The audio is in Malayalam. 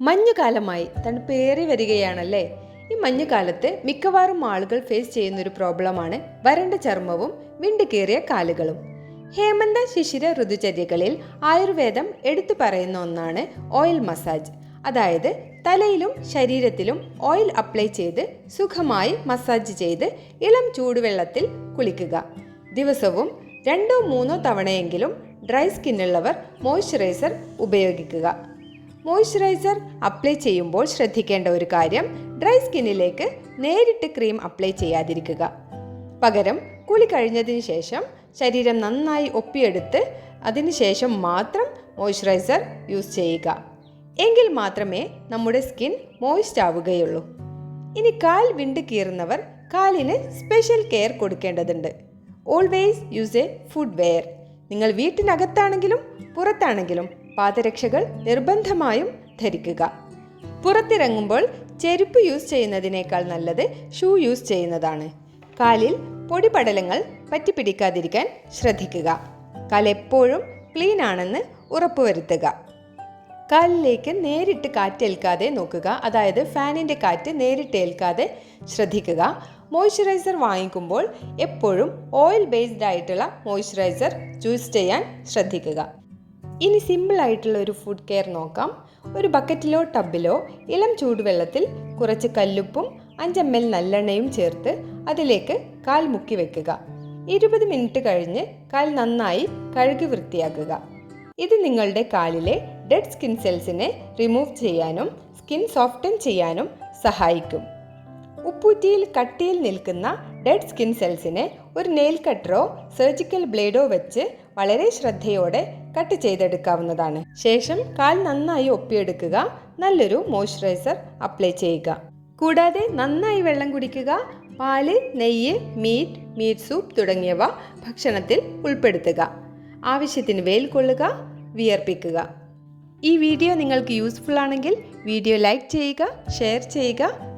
മഞ്ഞുകാലമായി തണുപ്പേറി വരികയാണല്ലേ? ഈ മഞ്ഞുകാലത്ത് മിക്കവാറും ആളുകൾ ഫേസ് ചെയ്യുന്ന ഒരു പ്രോബ്ലമാണ് വരണ്ട ചർമ്മവും വിണ്ടുകീറിയ കാലുകളും. ഹേമന്ത ശിശിര ഋതുചര്യകളിൽ ആയുർവേദം എടുത്തു പറയുന്ന ഒന്നാണ് ഓയിൽ മസാജ് അതായത് തലയിലും ശരീരത്തിലും ഓയിൽ അപ്ലൈ ചെയ്ത് സുഖമായി മസാജ് ചെയ്ത് ഇളം ചൂടുവെള്ളത്തിൽ കുളിക്കുക. ദിവസവും രണ്ടോ മൂന്നോ തവണയെങ്കിലും ഡ്രൈ സ്കിന്നുള്ളവർ മോയ്സ്ചറൈസർ ഉപയോഗിക്കുക. മോയ്സ്ചറൈസർ അപ്ലൈ ചെയ്യുമ്പോൾ ശ്രദ്ധിക്കേണ്ട ഒരു കാര്യം ഡ്രൈ സ്കിന്നിലേക്ക് നേരിട്ട് ക്രീം അപ്ലൈ ചെയ്യാതിരിക്കുക. പകരം കുളി കഴിഞ്ഞതിന് ശേഷം ശരീരം നന്നായി ഒപ്പിയെടുത്ത് അതിനുശേഷം മാത്രം മോയ്സ്ചറൈസർ യൂസ് ചെയ്യുക. എങ്കിൽ മാത്രമേ നമ്മുടെ സ്കിൻ മോയ്സ്റ്റ് ആവുകയുള്ളൂ. ഇനി കാൽ വിണ്ട് കീറുന്നവർ കാലിന് സ്പെഷ്യൽ കെയർ കൊടുക്കേണ്ടതുണ്ട്. Always use a footwear. നിങ്ങൾ വീട്ടിനകത്താണെങ്കിലും പുറത്താണെങ്കിലും പാദരക്ഷകൾ നിർബന്ധമായും ധരിക്കുക. പുറത്തിറങ്ങുമ്പോൾ ചെരുപ്പ് യൂസ് ചെയ്യുന്നതിനേക്കാൾ നല്ലത് ഷൂ യൂസ് ചെയ്യുന്നതാണ്. കാലിൽ പൊടിപടലങ്ങൾ പറ്റിപ്പിടിക്കാതിരിക്കാൻ ശ്രദ്ധിക്കുക. കാൽ എപ്പോഴും ക്ലീൻ ആണെന്ന് ഉറപ്പുവരുത്തുക. കാലിലേക്ക് നേരിട്ട് കാറ്റേൽക്കാതെ നോക്കുക. അതായത് ഫാനിന്റെ കാറ്റ് നേരിട്ട് ഏൽക്കാതെ ശ്രദ്ധിക്കുക. മോയ്സ്ചറൈസർ വാങ്ങിക്കുമ്പോൾ എപ്പോഴും ഓയിൽ ബേസ്ഡ് ആയിട്ടുള്ള മോയ്സ്ചറൈസർ ചൂസ് ചെയ്യാൻ ശ്രദ്ധിക്കുക. ഇനി സിമ്പിൾ ആയിട്ടുള്ള ഒരു ഫുഡ് കെയർ നോക്കാം. ഒരു ബക്കറ്റിലോ ടബിലോ ഇളം ചൂടുവെള്ളത്തിൽ കുറച്ച് കല്ലുപ്പും അഞ്ചമ്മൽ നല്ലെണ്ണയും ചേർത്ത് അതിലേക്ക് കാൽ മുക്കി വെക്കുക. ഇരുപത് മിനിറ്റ് കഴിഞ്ഞ് കാൽ നന്നായി കഴുകി വൃത്തിയാക്കുക. ഇത് നിങ്ങളുടെ കാലിലെ ഡെഡ് സ്കിൻ സെൽസിനെ റിമൂവ് ചെയ്യാനും സ്കിൻ സോഫ്റ്റൻ ചെയ്യാനും സഹായിക്കും. ഉപ്പൂറ്റിയിൽ കട്ടിയിൽ നിൽക്കുന്ന ഡെഡ് സ്കിൻ സെൽസിനെ ഒരു നെയിൽ കട്ടറോ സർജിക്കൽ ബ്ലേഡോ വെച്ച് വളരെ ശ്രദ്ധയോടെ കട്ട് ചെയ്തെടുക്കാവുന്നതാണ്. ശേഷം കാൽ നന്നായി ഒപ്പിയെടുക്കുക നല്ലൊരു മോയ്സ്ചറൈസർ അപ്ലൈ ചെയ്യുക. കൂടാതെ നന്നായി വെള്ളം കുടിക്കുക പാൽ നെയ്യ് മീറ്റ് മീറ്റ് സൂപ്പ് തുടങ്ങിയവ ഭക്ഷണത്തിൽ ഉൾപ്പെടുത്തുക. ആവശ്യത്തിന് വെയിൽ കൊള്ളുക വിയർപ്പിക്കുക. ഈ വീഡിയോ നിങ്ങൾക്ക് യൂസ്ഫുൾ ആണെങ്കിൽ വീഡിയോ ലൈക്ക് ചെയ്യുക ഷെയർ ചെയ്യുക